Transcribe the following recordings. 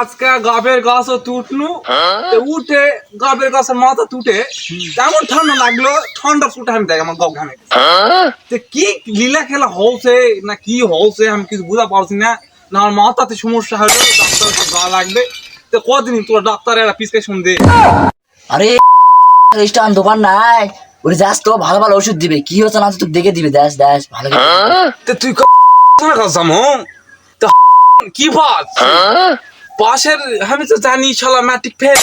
আজকে গাবের গাছও তুটনু। তো উঠে গাবের গাছের মাথা তুটে তেমন ঠান্ডা লাগল ঠান্ডা ছুটে আমি দেখ আমার গব ঘামে কি লীলা খেলা হচ্ছে না কি হচ্ছে আমি কিছু বুঝা পারছি না। না আমার মাথাতে সমস্যা হলো ডাক্তার গা লাগবে। তো কদিন তোর একটা দে আরে রেস্টুরেন্ট দোকান নাই। ওরে যাস তো ভালো ভালো ওষুধ দিবে। কি হচ্ছে না দেখে দিবে দেখ দেখ ভালো তো তুই কাসাম তো কি ভাত? পাশের আমি তো জানি শালা ম্যাট্রিক ফেল।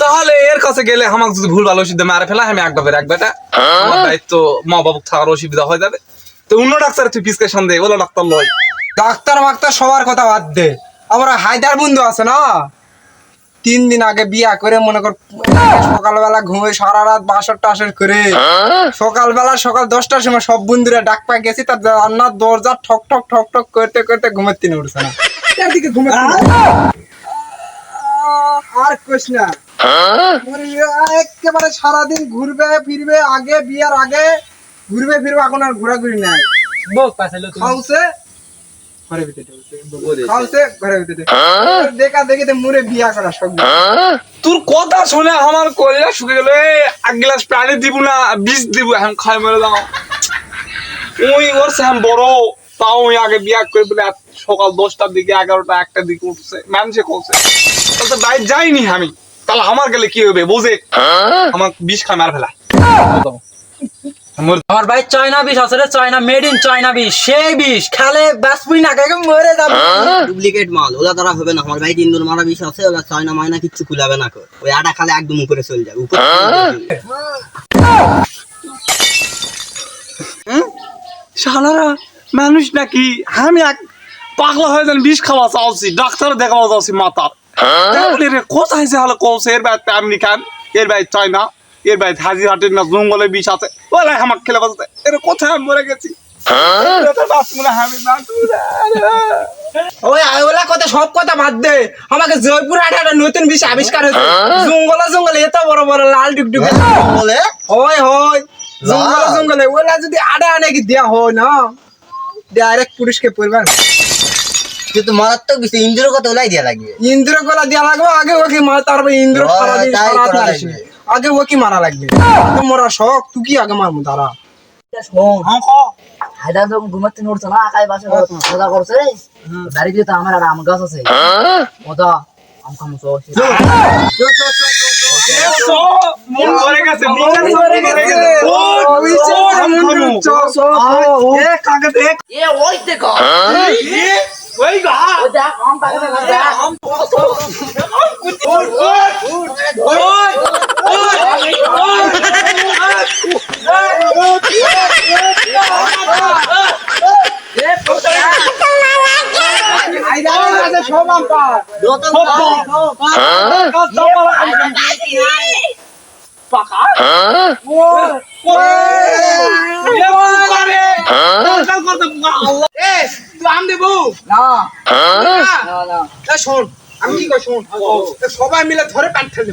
তাহলে এর কাছে গেলে আমাকে যদি ভুল ভালো ওষুধ দিয়ে মারা ফেলা আমি একবার এক বেটা। আমার দায়িত্ব মা বাবু থাকার অসুবিধা হয়ে যাবে। তো অন্য ডাক্তার তুই প্রেসক্রিপশন দে ওলা ডাক্তার লয়। ডাক্তার মাক্তার সবার কথা বাদ দে। আমার হায়দার বন্ধু আছে না? তিন দিন আগে বিয়া করে মনে কর সকালবেলা ঘুমে সারা রাত বাসর টাসর করে। সকালবেলা সকাল দশটার সময় সব বন্ধুরা ডাক পাই গেছি তার রান্নার দরজা ঠক ঠক ঠক ঠক করতে করতে ঘুমের তিন উঠছে না। চারদিকে ঘুমের আর কোশ না। একেবারে সারাদিন ঘুরবে ফিরবে আগে বিয়ার আগে ঘুরবে ফিরবে এখন আর ঘোরাঘুরি নাই। ভিতরে ঢুকছে। খাউছে ঘরে ভিতরে দেখা দেখিতে মুরে বিয়া করা সব তোর কথা শুনে আমার কলিজা শুকে গেল এক গ্লাস পানি দিব না বিষ দিব এখন খাই মেরে দাও ওই ওর স্যাম বড় তাও ওই আগে বিয়া করে বলে সকাল দশটার দিকে এগারোটা একটার দিকে উঠছে। মানুষে করছে তাহলে তো বাইরে যাইনি আমি। তাহলে আমার গেলে কি হবে বুঝে? আমার বিষ খাই মার ফেলা আমার আমার ভাই চায়না বিষ আছে চায়না মেড ইন চায়না বিষ সেই বিষ খেলে বাসপুই না খাই মরে যাবে। ডুপ্লিকেট মাল ওলা দ্বারা হবে না আমার ভাই ইন্দুর মারা বিষ আছে ওলা চায়না মায়না কিচ্ছু খুলাবে না ওই আটা খালে একদম উপরে চলে যায় উপরে শালারা মানুষ নাকি? আমি এক পাগলা হয়ে যান বিষ খাওয়া চাওছি ডাক্তার দেখাওয়া চাওছি মাতার কোথায় যে হলো কৌছে এর বাইরে খান এর বাইরে চাই না এর বাইরে হাজিরহাটের না জঙ্গলে বিষ আছে। বলে আমার খেলে বাঁচতে এর কোথায় আমি মরে গেছি? ওই কথা সব কথা বাদ দে। আমাকে জয়পুর হাটে একটা নতুন বিষ আবিষ্কার হয়েছে। জঙ্গলে জঙ্গলে এত বড় বড় লাল বলে হয় হয় জঙ্গলে জঙ্গলে ওলা যদি আড়ে আনে কি দেয়া হয় না? ডাইরেক্ট পুলিশকে পরিবার। কিন্তু মারাত্মক ইন্দুর কথা ওলাই দিয়া লাগবে। ইন্দ্র গলা দেওয়া লাগবে আগে ওকে মারা তারপরে ইন্দ্র হয়, আগে ওকে মারা লাগবে তো মোরা শখ তুই কি আগে মারমু তারা হ্যাঁ, ঘুমাতে নড়ছে না আকাই বাসে করছে তো আমার আম গাছ আছে আম খামো চো মন। এ, ওই দেখো ওই গা। দেখ আম দেখ ওঠ, ওঠ, সব আম পা তুই আম দেবো না না না না এ সবাই মিলে ধরে প্যান্ট ফেলে